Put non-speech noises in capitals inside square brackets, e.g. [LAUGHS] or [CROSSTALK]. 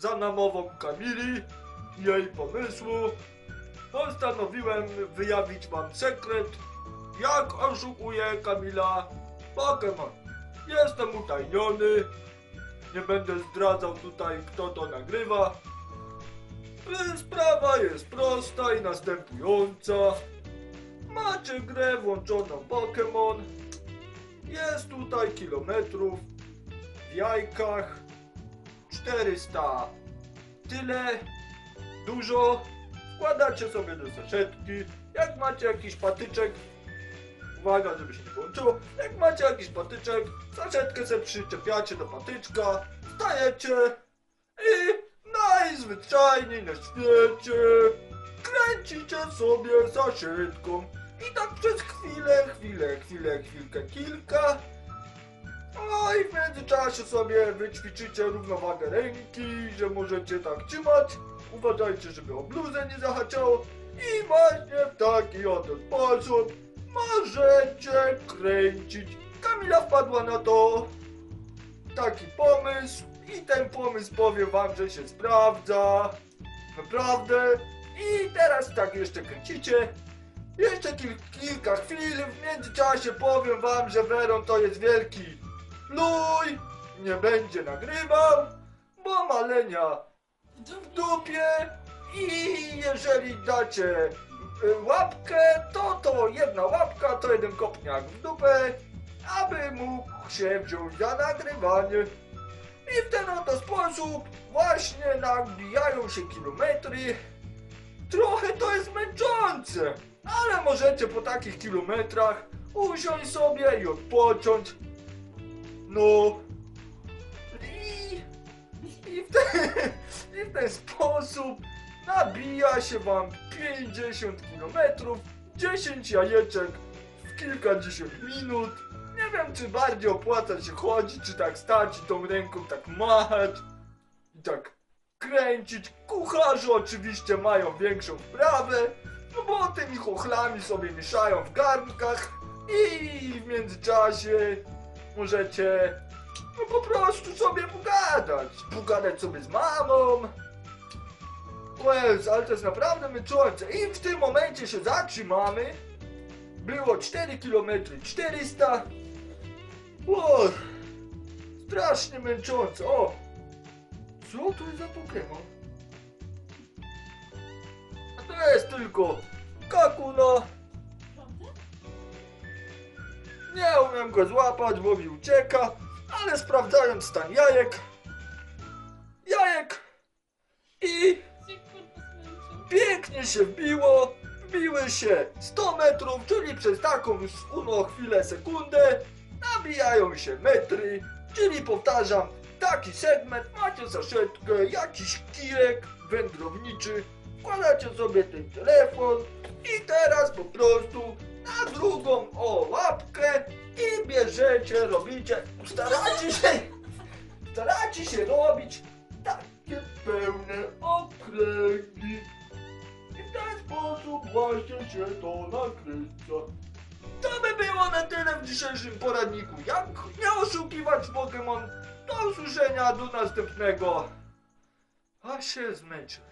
za namową Kamili i jej pomysłu postanowiłem wyjawić wam sekret, jak oszukuje Kamila Pokémon. Jestem utajniony, nie będę zdradzał tutaj kto to nagrywa. Sprawa jest prosta i następująca. Macie grę włączoną Pokémon. Jest tutaj kilometrów w jajkach 400. Tyle dużo. Wkładacie sobie do saszetki. Jak macie jakiś patyczek, uwaga, żeby się nie włączyło. Jak macie jakiś patyczek, saszetkę sobie przyczepiacie do patyczka, wstajecie i najzwyczajniej na świecie kręcicie sobie saszetką. I tak przez chwilę, chwilę, chwilę, chwilkę, kilka. No i w międzyczasie sobie wyćwiczycie równowagę ręki, że możecie tak trzymać. Uważajcie, żeby o bluzę nie zahaczało. I właśnie w taki oto sposób możecie kręcić. Kamila wpadła na to taki pomysł i ten pomysł powiem wam, że się sprawdza. Naprawdę. I teraz tak jeszcze kręcicie. Jeszcze kil, kilka chwil, w międzyczasie powiem wam, że Veron to jest wielki luj, nie będzie nagrywał, bo malenia w dupie i jeżeli dacie y, łapkę, to to jedna łapka, to jeden kopniak w dupę, aby mógł się wziąć za nagrywanie. I w ten oto sposób właśnie nabijają się kilometry. Trochę to jest męczące, ale możecie po takich kilometrach usiąść sobie i odpocząć. No. I, i, w ten, [LAUGHS] I w ten sposób nabija się wam 50 kilometrów, 10 jajeczek w kilkadziesiąt minut. Nie wiem, czy bardziej opłaca się chodzić, czy tak stać i tą ręką tak machać i tak kręcić. Kucharze oczywiście mają większą wprawę, no bo tymi chochlami sobie mieszają w garnkach i w międzyczasie możecie no po prostu sobie pogadać. Pogadać sobie z mamą. Łez, ale to jest naprawdę męczące. I w tym momencie się zatrzymamy. Było 4 km 400. O, strasznie męczące. O, co to jest za Pokémon? To jest tylko Kakuna. Umiem go złapać, mi ucieka, ale sprawdzając stan jajek, jajek i pięknie się wbiło, wbiły się 100 metrów, czyli przez taką uno chwilę, sekundę, nabijają się metry, czyli powtarzam, taki segment, macie saszetkę, jakiś kijek wędrowniczy, wkładacie sobie ten telefon i teraz po prostu na drugą o łapkę i bierzecie, robicie, staracie się, staracie się robić takie pełne okręgi. I w ten sposób właśnie się to nakręca. To by było na tyle w dzisiejszym poradniku. Jak nie oszukiwać Pokémon? Do usłyszenia, do następnego. A się zmęczyłem.